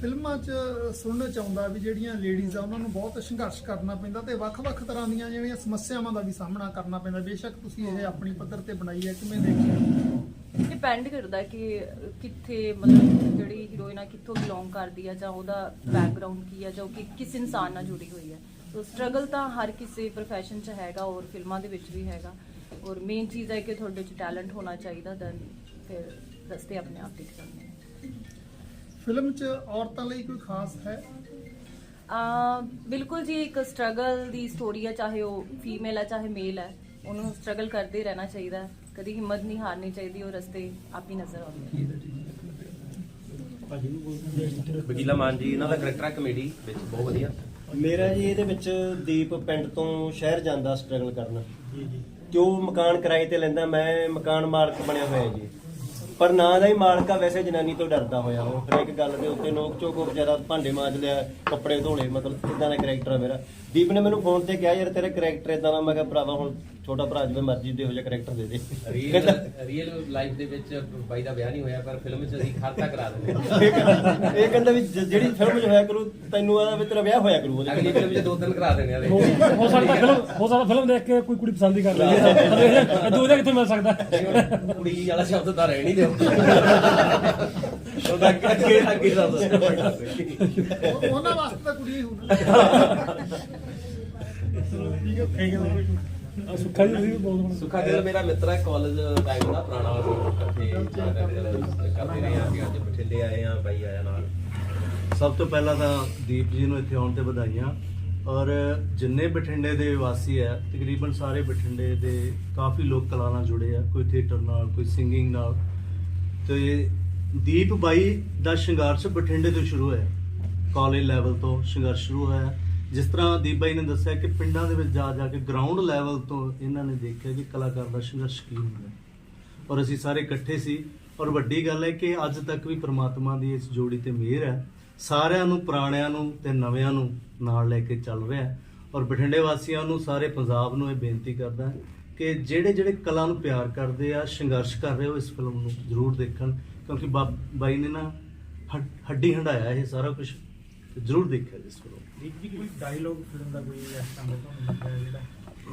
ਫਿਲਮਾਂ 'ਚ ਸੁਣਨ ਚ ਆਉਂਦਾ ਵੀ ਜਿਹੜੀਆਂ ਲੇਡੀਜ਼ ਆ, ਉਹਨਾਂ ਨੂੰ ਬਹੁਤ ਸੰਘਰਸ਼ ਕਰਨਾ ਪੈਂਦਾ ਤੇ ਵੱਖ-ਵੱਖ ਤਰ੍ਹਾਂ ਦੀਆਂ ਜਿਹੜੀਆਂ ਸਮੱਸਿਆਵਾਂ ਦਾ ਵੀ ਸਾਹਮਣਾ ਕਰਨਾ ਪੈਂਦਾ। ਬੇਸ਼ੱਕ ਤੁਸੀਂ ਇਹ ਆਪਣੀ ਪੱਧਰ ਤੇ ਬਣਾਈ ਹੈ, ਕਿਵੇਂ ਦੇਖਿਆ ਡਿਪੈਂਡ ਕਰਦਾ ਕਿ ਕਿੱਥੇ ਮਤਲਬ ਜਿਹੜੀ ਹੀਰੋਇਨ ਆ, ਕਿੱਥੋਂ ਬਿਲੋਂਗ ਕਰਦੀ ਆ, ਜਾਂ ਉਹਦਾ ਬੈਕਗ੍ਰਾਉਂਡ ਕੀ ਆ, ਜਾਂ ਉਹ ਕਿ, ਕਿਸ ਇਨਸਾਨ ਨਾਲ ਜੁੜੀ ਹੋਈ ਹੈ ਸੋ ਸਟਰਗਲ ਤਾਂ ਹਰ ਕਿਸੇ profession 'ਚ ਹੈਗਾ, ਔਰ ਫਿਲਮਾਂ ਦੇ ਵਿੱਚ ਵੀ ਹੈਗਾ। ਔਰ ਮੇਨ ਚੀਜ਼ ਹੈ ਕਿ ਤੁਹਾਡੇ 'ਚ ਟੈਲੈਂਟ ਹੋਣਾ ਚਾਹੀਦਾ ਦੈਨ ਫਿਰ ਰਸਤੇ ਆਪਣੇ ਆਪ ਦਿਖ ਜਾਂਦੇ ਨੇ ਫਿਲਮ 'ਚ ਔਰਤਾਂ ਲਈ ਕੋਈ ਖਾਸ ਹੈ? ਆ ਬਿਲਕੁਲ ਜੀ ਇੱਕ ਸਟਰਗਲ ਦੀ ਸਟੋਰੀ ਹੈ ਚਾਹੇ ਉਹ ਫੀਮੇਲ ਹੈ ਚਾਹੇ ਮੇਲ ਹੈ ਉਹਨੂੰ ਸਟਰਗਲ ਕਰਦੇ ਰਹਿਣਾ ਚਾਹੀਦਾ। ਕਦੀ ਹਿੰਮਤ ਨਹੀਂ ਹਾਰਨੀ ਚਾਹੀਦੀ ਉਹ ਰਸਤੇ ਆਪ ਹੀ ਨਜ਼ਰ ਆਉਂਦੇ ਵਕੀਲਾ ਮਾਨ ਜੀ ਇਹਨਾਂ ਦਾ ਕਰੈਕਟਰ ਹੈ ਕਮੇਡੀ ਵਿੱਚ ਬਹੁਤ ਵਧੀਆ। ਮੇਰਾ ਜੀ ਇਹਦੇ ਵਿੱਚ ਦੀਪ ਪਿੰਡ ਤੋਂ ਸ਼ਹਿਰ ਜਾਂਦਾ ਸਟਰਗਲ ਕਰਨ। ਜੀ ਜੀ। ਤੇ ਉਹ ਮਕਾਨ ਕਿਰਾਏ ਤੇ ਲੈਂਦਾ ਮੈਂ ਮਕਾਨ ਮਾਲਕ ਬਣਿਆ ਹੋਇਆ ਜੀ। ਪਰ ਨਾਂ ਦਾ ਹੀ ਮਾਲਕਾ ਵੈਸੇ ਜਨਾਨੀ ਤੋਂ ਡਰਦਾ ਹੋਇਆ ਉਹ। ਹਰੇਕ ਗੱਲ ਦੇ ਉੱਤੇ ਨੋਕ ਚੋਕ ਉਹ ਵਿਚਾਰਾ ਭਾਂਡੇ ਮਾਂਜ ਲਿਆ, ਕੱਪੜੇ ਧੋਲੇ ਮਤਲਬ ਇਦਾਂ ਦਾ ਕਰੈਕਟਰ ਆ ਮੇਰਾ। ਦੀਪ ਨੇ ਮੈਨੂੰ ਫੋਨ ਤੇ ਕਿਹਾ, ਯਾਰ ਤੇਰਾ ਕਰੈਕਟਰ ਇਦਾਂ ਦਾ। ਮੈਂ ਕਿਹਾ, ਭਰਾਵਾ, ਹੁਣ ਛੋਟਾ ਭਰਾ ਜਿਵੇਂ ਮਰਜ਼ੀ ਦੇ ਹੋ ਜਾ ਕਰੈਕਟਰ ਦੇ ਦੇ। ਰੀਅਲ ਰੀਅਲ ਲਾਈਫ ਦੇ ਵਿੱਚ ਬਾਈ ਦਾ ਵਿਆਹ ਨਹੀਂ ਹੋਇਆ ਪਰ ਫਿਲਮ ਵਿੱਚ ਅਸੀਂ ਖਾਤਾ ਕਰਾ ਦਿੰਦੇ ਹਾਂ। ਇਹ ਕਹਿੰਦਾ- ਇਹ ਕਹਿੰਦਾ ਵੀ ਜ- ਜਿਹੜੀ ਫਿਲਮ 'ਚ ਹੋਇਆ ਕਰੂ ਤੈਨੂੰ ਆਦਾ ਵੀ ਤੇਰਾ ਵਿਆਹ ਹੋਇਆ ਕਰੂ ਉਹਦੇ ਅਗਲੀ ਫਿਲਮ 'ਚ ਦੋ ਤਿੰਨ ਕਰਾ ਦੇਣੇ ਆ ਹੋ ਹੋ ਸਕਦਾ ਫਿਲਮ ਹੋ ਸਕਦਾ ਫਿਲਮ ਦੇਖ ਕੇ ਕੋਈ ਕੁੜੀ ਪਸੰਦ ਹੀ ਕਰ ਲਈ ਦੂਜਾ ਕਿੱਥੇ ਮਿਲ ਸਕਦਾ? ਕੁੜੀ ਵਾਲਾ ਸ਼ਬਦ ਤਾਂ ਰਹਿ ਨਹੀਂ ਦਿਓ। ਉਹਦਾ ਅੱਗੇ ਅੱਗੇ ਦਾ ਦੱਸੋ ਉਹ- ਉਹਨਾਂ ਵਾਸਤੇ ਤਾਂ ਕੁੜੀ ਹੀ ਹੋਣਾ ਸੁੱਖਾ ਜੀ ਤੁਸੀਂ ਵੀ ਬਹੁਤ ਬਣਾ ਸੁੱਖਾ ਗਿੱਲ ਮੇਰਾ ਮਿੱਤਰ ਹੈ ਕਾਲਜ ਟਾਈਮ ਦਾ ਪੁਰਾਣਾ ਅਸੀਂ ਇਕੱਠੇ ਕਰਦੇ ਰਹੇ ਹਾਂ ਅਸੀਂ ਅੱਜ ਬਠਿੰਡੇ ਆਏ ਹਾਂ ਬਾਈ ਆਇਆ ਨਾਲ। ਸਭ ਤੋਂ ਪਹਿਲਾਂ ਤਾਂ ਦੀਪ ਜੀ ਨੂੰ ਇੱਥੇ ਆਉਣ ਤੇ ਵਧਾਈਆਂ। ਔਰ ਜਿੰਨੇ ਬਠਿੰਡੇ ਦੇ ਵਾਸੀ ਹੈ ਤਕਰੀਬਨ ਸਾਰੇ ਬਠਿੰਡੇ ਦੇ ਕਾਫੀ ਲੋਕ ਕਲਾ ਨਾਲ ਜੁੜੇ ਆ ਕੋਈ ਥੀਏਟਰ ਨਾਲ ਕੋਈ ਸਿੰਗਿੰਗ ਨਾਲ। ਤੇ ਦੀਪ ਬਾਈ ਦਾ ਸੰਘਰਸ਼ ਬਠਿੰਡੇ ਤੋਂ ਸ਼ੁਰੂ ਹੋਇਆ। ਕਾਲਜ ਲੈਵਲ ਤੋਂ ਸੰਘਰਸ਼ ਸ਼ੁਰੂ ਹੋਇਆ। ਜਿਸ ਤਰ੍ਹਾਂ ਦੀਪ ਬਾਈ ਨੇ ਦੱਸਿਆ ਕਿ ਪਿੰਡਾਂ ਦੇ ਵਿੱਚ ਜਾ ਜਾ ਕੇ ਗਰਾਊਂਡ ਲੈਵਲ ਤੋਂ ਇਹਨਾਂ ਨੇ ਦੇਖਿਆ ਕਿ ਕਲਾਕਾਰ ਦਾ ਸੰਘਰਸ਼ ਕੀ ਹੁੰਦਾ ਹੈ। ਔਰ ਅਸੀਂ ਸਾਰੇ ਇਕੱਠੇ ਸੀ। ਔਰ ਵੱਡੀ ਗੱਲ ਹੈ ਕਿ ਅੱਜ ਤੱਕ ਵੀ ਪ੍ਰਮਾਤਮਾ ਦੀ ਇਸ ਜੋੜੀ ਤੇ ਮਿਹਰ ਹੈ। ਸਾਰਿਆਂ ਨੂੰ, ਪੁਰਾਣਿਆਂ ਨੂੰ ਤੇ ਨਵਿਆਂ ਨੂੰ ਨਾਲ ਲੈ ਕੇ ਚੱਲ ਰਿਹਾ ਹੈ। ਔਰ ਬਠਿੰਡੇ ਵਾਸੀਆਂ ਨੂੰ, ਸਾਰੇ ਪੰਜਾਬ ਨੂੰ ਇਹ ਬੇਨਤੀ ਕਰਦਾ ਹੈ ਕਿ ਜਿਹੜੇ ਜਿਹੜੇ ਕਲਾ ਨੂੰ ਪਿਆਰ ਕਰਦੇ ਆ, ਸੰਘਰਸ਼ ਕਰ ਰਹੇ ਹੋ ਇਸ ਫਿਲਮ ਨੂੰ ਜ਼ਰੂਰ ਦੇਖਣ। ਕਿਉਂਕਿ ਬਾ- ਬਾਈ ਨੇ ਨਾ ਹੱਡੀ ਹੰਡਾਇਆ ਇਹ ਸਾਰਾ ਕੁਝ ਜ਼ਰੂਰ ਦੇਖਿਆ ਇਸ ਫਿਲਮ ਦੀਪ ਜੀ ਕੋਈ ਡਾਇਲੋਗ ਫਿਲਮ ਦਾ ਕੋਈ ਇਸ ਤਰ੍ਹਾਂ ਦਾ ਤੁਹਾਨੂੰ ਲੱਗਿਆ ਜਿਹੜਾ?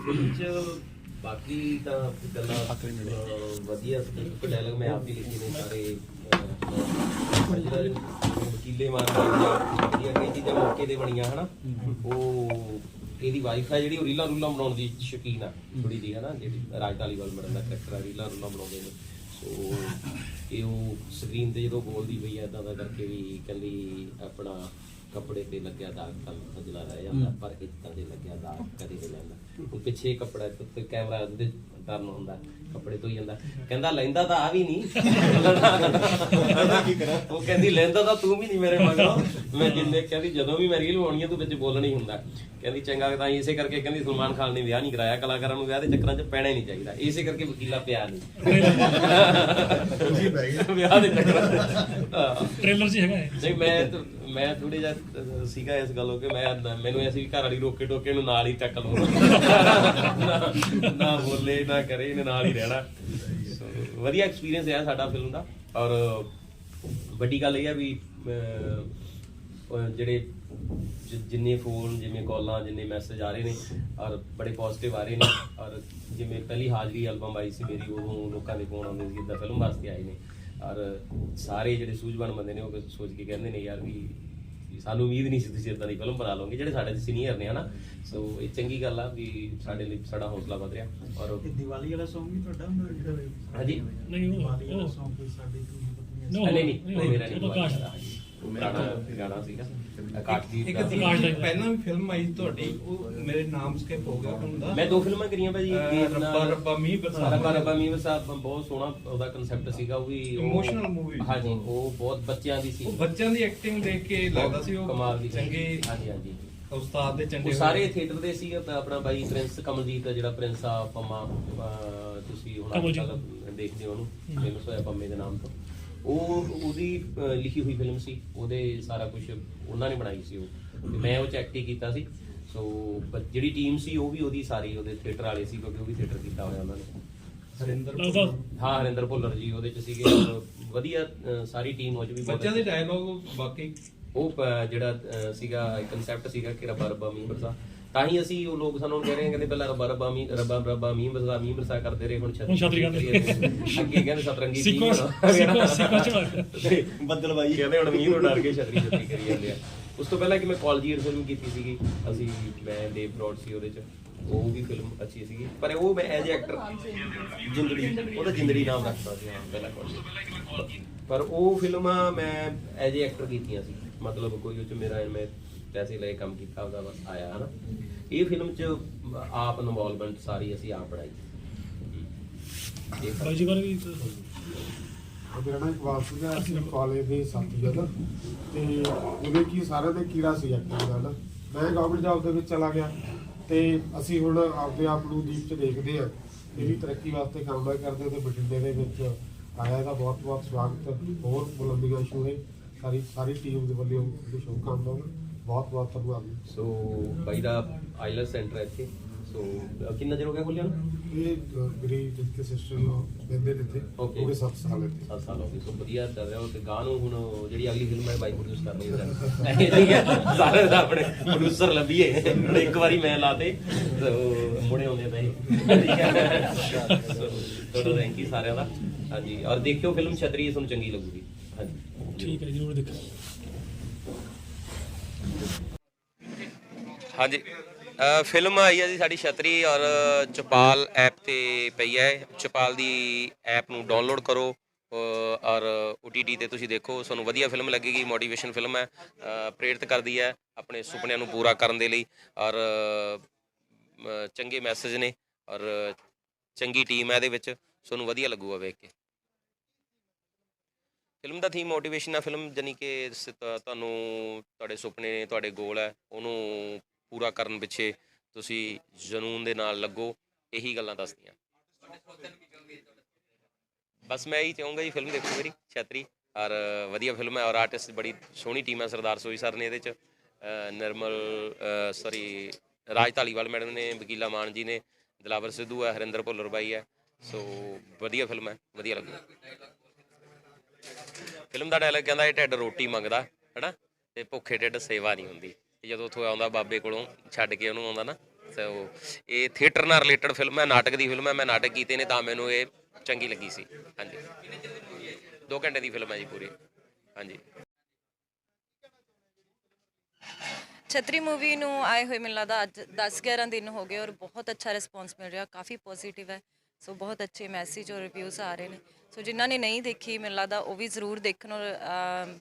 ਵਿੱਚ ਬਾਕੀ ਤਾਂ ਗੱਲਾਂ ਅਹ, ਵਧੀਆ ਸੀ। ਇੱਕ ਡਾਇਲੌਗ ਮੈਂ ਆਪ ਹੀ ਲਿਖੇ ਨੇ ਸਾਰੇ ਅਹ, ਜਿਹੜਾ ਵਕੀਲੇ ਮਾਰਨ ਵਧੀਆ ਕਈ ਚੀਜ਼ਾਂ ਮੌਕੇ ਤੇ ਬਣੀਆਂ ਹਨਾ? ਉਹ ਇਹਦੀ ਵਾਈਫ ਹੈ ਜਿਹੜੀ ਉਹ ਰੀਲਾਂ ਰੂਲਾਂ ਬਣਾਉਣ ਦੀ ਸ਼ੌਕੀਨ ਆ ਥੋੜੀ ਜੀ ਹਨਾ? ਜਿਹੜੀ ਰਾਜ ਧਾਲੀਵਾਲ ਮਰਨ ਦਾ ਕਰੈਕਟਰ ਆ ਰੀਲਾਂ ਰੂਲਾਂ ਬਣਾਉਂਦੇ ਨੇ। ਸੋ ਇਹ ਉਹ ਸਕਰੀਨ ਤੇ ਜਦੋਂ ਬੋਲਦੀ ਪਈ ਐ ਇਦਾਂ ਦਾ ਕਰਕੇ ਵੀ ਕਹਿੰਦੀ ਆਪਣਾ ਕੱਪੜੇ ਤੇ ਲੱਗਿਆ ਦਾਗ ਤਾਂ ਖਜਲਾ ਰਹਿ ਜਾਂਦਾ ਪਰ ਇੱਦਾਂ ਦੇ ਲੱਗਿਆ ਦਾਗ ਕਦੇ ਨਹੀਂ ਲੈਂਦਾ। ਉਹ ਪਿੱਛੇ ਕੱਪੜਾ ਤੇ ਕੈਮਰਾ ਉਹਦੇ ਟਰਨ ਹੁੰਦਾ ਕੱਪੜੇ ਧੋਈ ਜਾਂਦਾ। ਕਹਿੰਦਾ ਲੈਂਦਾ ਤਾਂ ਆ ਵੀ ਨਹੀਂ। ਉਹ ਕਹਿੰਦੀ ਲੈਂਦਾ ਤਾਂ ਤੂੰ ਵੀ ਨਹੀਂ ਮੇਰੇ ਮਗਰੋਂ। ਮੈਂ ਜਿੰਨੇ ਕਹਿੰਦੀ ਜਦੋਂ ਵੀ ਮੈਂ ਰੀਲ ਬਣਾਉਣੀ ਆ ਤੂੰ ਵਿੱਚ ਬੋਲਣਾ ਹੀ ਹੁੰਦਾ। ਕਹਿੰਦੀ ਚੰਗਾ ਤਾਂ ਇਸੇ ਕਰਕੇ ਕਹਿੰਦੀ ਸਲਮਾਨ ਖਾਨ ਨੇ ਵਿਆਹ ਨਹੀਂ ਕਰਾਇਆ ਕਲਾਕਾਰਾਂ ਨੂੰ ਵਿਆਹ ਦੇ ਚੱਕਰਾਂ 'ਚ ਪੈਣਾ ਹੀ ਨਹੀਂ ਚਾਹੀਦਾ। ਇਸੇ ਕਰਕੇ ਵਕੀਲਾ ਪਿਆ ਨਹੀਂ। ਵਿਆਹ ਦੇ ਚੱਕਰਾਂ। ਟ੍ਰੇਲਰ 'ਚ ਹੈਗਾ ਇਹ। ਨਹੀਂ ਮੈਂ ਮੈਂ ਥੋੜੀ ਜਿਹਾ ਸੀਗਾ ਇਸ ਗੱਲੋਂ ਕਿ ਮੈਂ ਮੈਨੂੰ ਐਸੀ ਘਰ ਵਾਲੀ ਰੋਕੇ ਟੋਕੇ ਨੂੰ ਨਾਲ ਹੀ ਚੱਕ ਲਵਾਂ ਨਾ- ਬੋਲੇ, ਨਾ ਕਰੇ, ਇਹਨੇ ਨਾਲ ਹੀ ਰਹਿਣਾ। ਵਧੀਆ ਐਕਸਪੀਰੀਅੰਸ ਹੈ ਸਾਡਾ ਫਿਲਮ ਦਾ। ਔਰ ਵੱਡੀ ਗੱਲ ਇਹ ਹੈ ਵੀ ਜਿਹੜੇ ਜਿੰਨੇ ਫੋਨ ਜਿਵੇਂ ਕਾਲਾਂ ਜਿੰਨੇ ਮੈਸੇਜ ਆ ਰਹੇ ਨੇ, ਔਰ ਬੜੇ ਪੋਜ਼ਿਟਿਵ ਆ ਰਹੇ ਨੇ। ਔਰ ਜਿਵੇਂ ਪਹਿਲੀ ਹਾਜ਼ਰੀ ਐਲਬਮ ਆਈ ਸੀ ਮੇਰੀ ਉਹ ਲੋਕਾਂ ਦੇ ਫੋਨ ਆਉਂਦੇ ਸੀ ਇਦਾਂ ਫਿਲਮ ਵਾਸਤੇ ਆਏ ਨੇ। ਔਰ ਸਾਰੇ ਜਿਹੜੇ ਸੂਝਵਾਨ ਬੰਦੇ ਨੇ ਉਹ ਸੋਚ ਕੇ ਕਹਿੰਦੇ ਨੇ ਯਾਰ ਵੀ ਸਾਨੂੰ ਉਮੀਦ ਨਹੀਂ ਸੀ ਤੁਸੀਂ ਇਦਾਂ ਦੀ ਫਿਲਮ ਬਣਾ ਲਓਗੇ ਜਿਹੜੇ ਸਾਡੇ ਸੀਨੀਅਰ ਨੇ ਹਨਾ? ਸੋ ਇਹ ਚੰਗੀ ਗੱਲ ਆ ਵੀ ਸਾਡੇ ਲਈ ਸਾਡਾ ਹੌਸਲਾ ਵਧ ਰਿਹਾ। ਔਰ ਇਹ ਦੀਵਾਲੀ ਵਾਲਾ Song ਵੀ ਤੁਹਾਡਾ ਹੁੰਦਾ ਜਿਹੜਾ ਹਾਂਜੀ। ਨਹੀਂ ਉਹ ਦੀਵਾਲੀ ਵਾਲਾ Song ਕੋਈ ਸਾਡੀ ਨਹੀਂ ਨਹੀਂ ਮੇਰਾ ਨਹੀਂ ਉਹ ਪੁਰਾਣਾ ਗਾਣਾ ਸੀਗਾ ਆਕਾਸ਼ ਦੀ ਇੱਕ ਦਾ। ਆਕਾਸ਼ ਦਾ ਹੀ। ਪਹਿਲਾਂ ਵੀ ਫਿਲਮ ਆਈ ਤੁਹਾਡੀ ਉਹ ਮੇਰੇ ਨਾਮ ਸਕਿਪ ਹੋ ਗਿਆ ਹੁੰਦਾ ਮੈਂ ਦੋ ਫਿਲਮਾਂ ਕਰੀਆਂ ਭਾਜੀ ਅਹ, ਗੀਤ ਨਾਲ- ਰੱਬਾ ਰੱਬਾ ਮੀਂਹ ਬਰਸਾ। ਰੱਬਾ ਰੱਬਾ ਮੀਂਹ ਬਰਸਾ ਬਹੁਤ ਸੋਹਣਾ ਉਹਦਾ ਕਨਸੈਪਟ ਸੀਗਾ ਉਹ ਵੀ ਉਹ- Emotional movie। ਹਾਂਜੀ ਉਹ ਬਹੁਤ ਬੱਚਿਆਂ ਦੀ ਸੀ। ਉਹ ਬੱਚਿਆਂ ਦੀ ਐਕਟਿੰਗ ਦੇਖ ਕੇ ਲੱਗਦਾ ਸੀ ਉਹ ਕਮਾਲ ਦੀ ਚੰਗੇ ਹਾਂਜੀ ਹਾਂਜੀ। ਉਸਤਾਦ ਦੇ ਚੰਗੇ ਉਹ ਸਾਰੇ ਥੀਏਟਰ ਦੇ ਸੀ ਆਪਣਾ ਬਾਈ ਪ੍ਰਿੰਸ ਕਮਲਜੀਤ ਆ ਜਿਹੜਾ ਪ੍ਰਿੰਸ ਆ ਪੰਮਾ ਤੁਸੀਂ ਹੁਣ ਦੇਖਦੇ ਹੋ ਉਹਨੂੰ ਫੇਮਸ ਹੋਇਆ ਪੰਮੇ ਦੇ ਨਾਮ ਤੋਂ। ਉਹ ਉਹਦੀ ਅਹ, ਲਿਖੀ ਹੋਈ ਫਿਲਮ ਸੀ ਉਹਦੇ ਸਾਰਾ ਕੁਝ ਉਹਨਾਂ ਨੇ ਬਣਾਈ ਸੀ ਉਹ। ਤੇ ਮੈਂ ਉਹ ਚ ਐਕਟ ਹੀ ਕੀਤਾ ਸੀ। ਸੋ ਜਿਹੜੀ ਟੀਮ ਸੀ ਉਹ ਵੀ ਉਹਦੀ ਸਾਰੀ ਉਹਦੇ ਥੀਏਟਰ ਵਾਲੇ ਸੀ ਕਿਉਂਕਿ ਉਹ ਵੀ ਥੀਏਟਰ ਕੀਤਾ ਹੋਇਆ ਉਹਨਾਂ ਨੇ। ਹਰਿੰਦਰ ਲੱਗਦਾ ਹਾਂ ਹਰਿੰਦਰ ਭੁੱਲਰ ਜੀ ਉਹਦੇ ਚ ਸੀਗੇ। ਔਰ ਵਧੀਆ ਅਹ, ਸਾਰੀ ਟੀਮ ਉਹ ਚ ਵੀ ਬਹੁਤ ਬੱਚਿਆਂ ਦੇ ਡਾਇਲੌਗ ਬਾਕੀ? ਉਹ ਪ- ਜਿਹੜਾ ਅਹ, ਸੀਗਾ ਕਨਸੈਪਟ ਸੀਗਾ ਕਿ ਰੱਬਾ ਰੱਬਾ ਮੀਂਹ ਤਾਂ ਹੀ ਅਸੀਂ ਉਹ ਲੋਕ ਸਾਨੂੰ ਕਹਿ ਰਹੇ ਆ ਕਹਿੰਦੇ ਪਹਿਲਾਂ ਰੱਬਾ ਰੱਬਾ ਮੀਂਹ ਰੱਬਾ ਰੱਬਾ ਮੀਂਹ ਬਰਸਾ ਮੀਂਹ ਬਰਸਾ ਕਰਦੇ ਰਹੇ ਹੁਣ ਹੁਣ ਛਤਰੀ ਕਰਦੇ। ਅੱਗੇ ਕਹਿੰਦੇ ਸਤਰੰਗੀ ਚ ਤੇ ਬੱਦਲ ਬਾਈ ਕਹਿੰਦੇ ਹੁਣ ਮੀਂਹ ਤੋਂ ਡਰ ਕੇ ਛਤਰੀ ਛਤਰੀ ਕਰੀ ਜਾਂਦੇ ਆ। ਉਸ ਤੋਂ ਪਹਿਲਾਂ ਕਿ ਮੈਂ ਕਾਲਜੀਟ ਫਿਲਮ ਕੀਤੀ ਸੀਗੀ ਅਸੀਂ ਮੈਂ ਦੇਵ ਬਰੋਡ ਸੀ ਉਹਦੇ ਚ ਉਹ ਵੀ ਫਿਲਮ ਅੱਛੀ ਸੀਗੀ। ਪਰ ਉਹ ਮੈਂ ਐਜ਼ ਐਕਟਰ ਜਿੰਦੜੀ ਉਹਦਾ ਜਿੰਦੜੀ ਨਾਮ ਰੱਖਦਾ ਸੀ ਹਾਂ ਪਹਿਲਾਂ ਕਾਲਜ ਪਰ ਉਹ ਫਿਲਮਾਂ ਮੈਂ ਐਜ਼ ਐਕਟਰ ਕੀਤੀਆਂ ਸੀ। ਮਤਲਬ ਕੋਈ ਉਹ ਚ ਮੇਰਾ ਮੈਂ ਪੈਸੇ ਲਏ ਕੰਮ ਕੀਤਾ ਉਹਦਾ ਬਸ ਆਇਆ ਹਨਾ। ਇਹ ਫਿਲਮ 'ਚ ਆਪ ਇਨਵੋਲਵਮੈਂਟ ਸਾਰੀ ਅਸੀਂ ਆਪ ਬਣਾਈ। ਇਹ ਬਾਈ ਜੀ ਬਾਰੇ ਵੀ ਮੇਰਾ ਨਾਮ ਇਕਬਾਲ ਸੀਗਾ ਅਸੀਂ ਕਾਲਜ ਦੇ ਸਾਥੀ ਜਦ ਤੇ ਉਹਦੇ ਕੀ ਸਾਰੇ ਦੇ ਕੀੜਾ ਸੀ ਐਕਟਿੰਗ ਗੱਲ। ਮੈਂ ਗਵਰਨਮੈਂਟ ਜੌਬ ਦੇ ਵਿੱਚ ਚਲਾ ਗਿਆ। ਤੇ ਅਸੀਂ ਹੁਣ ਆਪਦੇ ਆਪ ਨੂੰ ਦੀਪ ਚ ਦੇਖਦੇ ਆ ਇਹ ਵੀ ਤਰੱਕੀ ਵਾਸਤੇ ਕੰਮ ਕਰਦੇ ਤੇ ਬਠਿੰਡੇ ਦੇ ਵਿੱਚ ਆਇਆ ਦਾ ਬਹੁਤ ਬਹੁਤ ਸਵਾਗਤ। ਹੋਰ ਬੁਲੰਦੀਆਂ ਸ਼ੋਰੇ ਸਾਰੀ ਸਾਰੀ ਟੀਮ ਦੇ ਵੱਲੋਂ ਜਿਹੜੇ ਸ਼ੁਭ ਕਾਮਨਾਵਾਂ। ਬਹੁਤ ਬਹੁਤ ਧੰਨਵਾਦ ਸੋ ਬਾਈ ਦਾ ਆਈਲੈਂਡ ਸੈਂਟਰ ਹੈ ਇੱਥੇ। ਸੋ ਅਹ ਕਿੰਨਾ ਚਿਰ ਹੋ ਗਿਆ ਖੁੱਲਿਆ ਨੂੰ? ਇਹ ਅ, ਮੇਰੀ ਜਿੱਥੇ ਸਿਸਟਰ ਨੂੰ ਬੰਦੇ ਇੱਥੇ Okay. ਉਹ ਵੀ 7 ਸਾਲ ਇੱਥੇ। 7 ਸਾਲ ਹੋ ਗਏ। ਸੋ ਵਧੀਆ ਚੱਲ ਰਿਹਾ ਉਹ ਤੇ ਗਾਂ ਨੂੰ ਹੁਣ ਜਿਹੜੀ ਅਗਲੀ ਫਿਲਮ ਹੈ ਬਾਈ ਪ੍ਰੋਡਿਊਸ ਕਰਨੀ ਹੈ ਠੀਕ ਹੈ ਸਾਰੇ ਦਾ ਆਪਣੇ ਪ੍ਰੋਡਿਊਸਰ ਲੱਭੀਏ। ਹੁਣ ਇੱਕ ਵਾਰੀ ਮੈਂ ਲਾਤੇ ਸੋ ਮੁੜੇ ਆਉਂਦੇ ਪਏ। ਠੀਕ ਹੈ। ਸੋ ਤੁਹਾਡਾ ਥੈਂਕ ਯੂ ਸਾਰਿਆਂ ਦਾ। ਹਾਂਜੀ। ਔਰ ਦੇਖਿਓ ਫਿਲਮ ਛਤਰੀ ਤੁਹਾਨੂੰ ਚੰਗੀ ਲੱਗੂਗੀ। ਹਾਂਜੀ। ਠੀਕ ਹੈ ਜਰੂਰ ਦੇਖੋ ਹਾਂਜੀ। ਫਿਲਮ ਆਈ ਹੈ ਜੀ ਸਾਡੀ ਛਤਰੀ ਔਰ ਚਪਾਲ ਐਪ ਤੇ ਪਈ ਹੈ ਚਪਾਲ ਦੀ ਐਪ ਨੂੰ ਡਾਊਨਲੋਡ ਕਰੋ। ਅ, ਔਰ OTT ਤੇ ਤੁਸੀਂ ਦੇਖੋ ਤੁਹਾਨੂੰ ਵਧੀਆ ਫਿਲਮ ਲੱਗੇਗੀ ਮੋਟੀਵੇਸ਼ਨ ਫਿਲਮ ਹੈ। ਪ੍ਰੇਰਿਤ ਕਰਦੀ ਹੈ ਆਪਣੇ ਸੁਪਨਿਆਂ ਨੂੰ ਪੂਰਾ ਕਰਨ ਦੇ ਲਈ। ਔਰ ਚੰਗੇ ਮੈਸੇਜ ਨੇ ਔਰ ਚੰਗੀ ਟੀਮ ਹੈ ਇਹਦੇ ਵਿੱਚ। ਤੁਹਾਨੂੰ ਵਧੀਆ ਲੱਗੂਗਾ ਵੇਖ ਕੇ। ਫਿਲਮ ਦਾ ਥੀਮ ਮੋਟੀਵੇਸ਼ਨ ਹੈ ਫਿਲਮ ਜਾਨੀ ਕਿ ਸ- ਤੁਹਾਨੂੰ ਤੁਹਾਡੇ ਸੁਪਨੇ ਨੇ ਤੁਹਾਡੇ ਗੋਲ ਹੈ ਉਹਨੂੰ ਪੂਰਾ ਕਰਨ ਪਿੱਛੇ ਤੁਸੀਂ ਜਨੂਨ ਦੇ ਨਾਲ ਲੱਗੋ, ਇਹੀ ਗੱਲਾਂ ਦੱਸਦੀਆਂ। ਬਸ ਮੈਂ ਇਹੀ ਚਾਹੂੰਗਾ ਜੀ ਫਿਲਮ ਦੇਖੋ ਮੇਰੀ, ਛਤਰੀ। ਔਰ ਵਧੀਆ ਫਿਲਮ ਹੈ ਔਰ ਆਰਟਿਸਟ ਬੜੀ ਸੋਹਣੀ ਟੀਮ ਹੈ ਸਰਦਾਰ ਸੋਈ ਸਰ ਨੇ ਇਹਦੇ ਚ। ਨਿਰਮਲ ਸੌਰੀ ਰਾਜ ਧਾਲੀਵਾਲ ਮੈਡਮ ਨੇ, ਵਕੀਲਾ ਮਾਨ ਜੀ ਨੇ, ਦਿਲਾਵਰ ਸਿੱਧੂ ਹੈ, ਹਰਿੰਦਰ ਭੁੱਲਰ ਬਾਈ ਹੈ। ਸੋ ਵਧੀਆ ਫਿਲਮ ਹੈ, ਵਧੀਆ ਲੱਗੂ ਫਿਲਮ ਦਾ ਡਾਇਲੌਗ ਕਹਿੰਦਾ ਇਹ ਢਿੱਡ ਰੋਟੀ ਮੰਗਦਾ, ਹੈਨਾ? ਤੇ ਭੁੱਖੇ ਢਿੱਡ ਸੇਵਾ ਨਹੀਂ ਹੁੰਦੀ। ਜਦੋਂ ਉੱਥੋਂ ਆਉਂਦਾ ਬਾਬੇ ਕੋਲੋਂ, ਛੱਡ ਕੇ ਉਹਨੂੰ ਆਉਂਦਾ ਨਾ, ਸੋ ਇਹ ਥੀਏਟਰ ਨਾਲ ਰਿਲੇਟਡ ਫਿਲਮ ਹੈ, ਨਾਟਕ ਦੀ ਫਿਲਮ ਹੈ, ਮੈਂ ਨਾਟਕ ਕੀਤੇ ਨੇ ਤਾਂ ਮੈਨੂੰ ਇਹ ਚੰਗੀ ਲੱਗੀ ਸੀ। ਹਾਂਜੀ। 2 ਘੰਟੇ ਦੀ ਫਿਲਮ ਹੈ ਜੀ ਪੂਰੀ। ਹਾਂਜੀ। ਛਤਰੀ ਮੂਵੀ ਨੂੰ ਆਏ ਹੋਏ ਮੈਨੂੰ ਲੱਗਦਾ ਅੱਜ 10 11 ਦਿਨ ਹੋ ਗਏ ਔਰ ਬਹੁਤ ਅੱਛਾ ਰਿਸਪੌਂਸ ਮਿਲ ਰਿਹਾ, ਕਾਫੀ ਪੋਜ਼ਿਟਿਵ ਹੈ। ਸੋ ਬਹੁਤ ਅੱਛੇ ਮੈਸੇਜ ਔਰ ਰਿਵਿਊਜ਼ ਆ ਰਹੇ ਨੇ। ਸੋ ਜਿਨ੍ਹਾਂ ਨੇ ਨਹੀਂ ਦੇਖੀ ਮੈਨੂੰ ਲੱਗਦਾ ਉਹ ਵੀ ਜ਼ਰੂਰ ਦੇਖਣ ਔਰ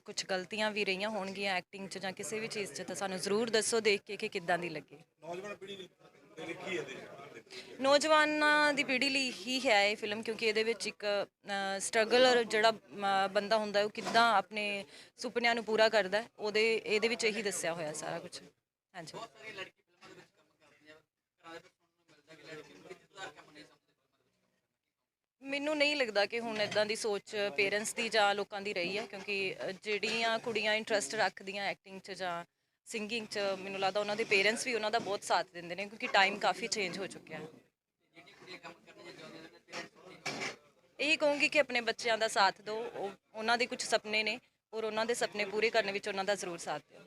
ਕੁਝ ਗਲਤੀਆਂ ਵੀ ਰਹੀਆਂ ਹੋਣਗੀਆਂ ਐਕਟਿੰਗ 'ਚ ਜਾਂ ਕਿਸੇ ਵੀ ਚੀਜ਼ 'ਚ ਤਾਂ ਸਾਨੂੰ ਜ਼ਰੂਰ ਦੱਸੋ ਦੇਖ ਕੇ ਕਿ ਕਿੱਦਾਂ ਦੀ ਲੱਗੀ। ਨੌਜਵਾਨਾਂ ਦੀ ਪੀੜ੍ਹੀ ਲਈ ਹੀ ਹੈ ਇਹ ਫਿਲਮ ਕਿਉਂਕਿ ਇਹਦੇ ਵਿੱਚ ਇੱਕ ਸਟਰਗਲ ਜਿਹੜਾ ਅਮ, ਬੰਦਾ ਹੁੰਦਾ ਹੈ, ਉਹ ਕਿੱਦਾਂ ਆਪਣੇ ਸੁਪਨਿਆਂ ਨੂੰ ਪੂਰਾ ਕਰਦਾ ਹੈ, ਉਹਦੇ ਇਹਦੇ ਵਿੱਚ ਇਹੀ ਦੱਸਿਆ ਹੋਇਆ ਸਾਰਾ ਕੁਝ ਹਾਂਜੀ। ਮੈਨੂੰ ਨਹੀਂ ਲੱਗਦਾ ਕਿ ਹੁਣ ਇਦਾਂ ਦੀ ਸੋਚ ਪੇਰੈਂਟਸ ਦੀ ਜਾਂ ਲੋਕਾਂ ਦੀ ਰਹੀ ਹੈ, ਕਿਉਂਕਿ ਜਿਹੜੀਆਂ ਕੁੜੀਆਂ ਇੰਟਰਸਟ ਰੱਖਦੀਆਂ ਐਕਟਿੰਗ 'ਚ ਜਾਂ ਸਿੰਗਿੰਗ 'ਚ, ਮੈਨੂੰ ਲੱਗਦਾ ਉਹਨਾਂ ਦੇ ਪੇਰੈਂਟਸ ਵੀ ਉਹਨਾਂ ਦਾ ਬਹੁਤ ਸਾਥ ਦਿੰਦੇ ਨੇ, ਕਿਉਂਕਿ ਟਾਈਮ ਕਾਫੀ ਚੇਂਜ ਹੋ ਚੁੱਕਿਆ ਹੈ। ਇਹੀ ਕਹੂੰਗੀ ਕਿ ਆਪਣੇ ਬੱਚਿਆਂ ਦਾ ਸਾਥ ਦਿਓ ਉਹਨਾਂ ਦੇ ਕੁਝ ਸੁਪਨੇ ਨੇ ਔਰ ਉਹਨਾਂ ਦੇ ਸੁਪਨੇ ਪੂਰੇ ਕਰਨ ਵਿੱਚ ਉਹਨਾਂ ਦਾ ਜ਼ਰੂਰ ਸਾਥ ਦਿਓ।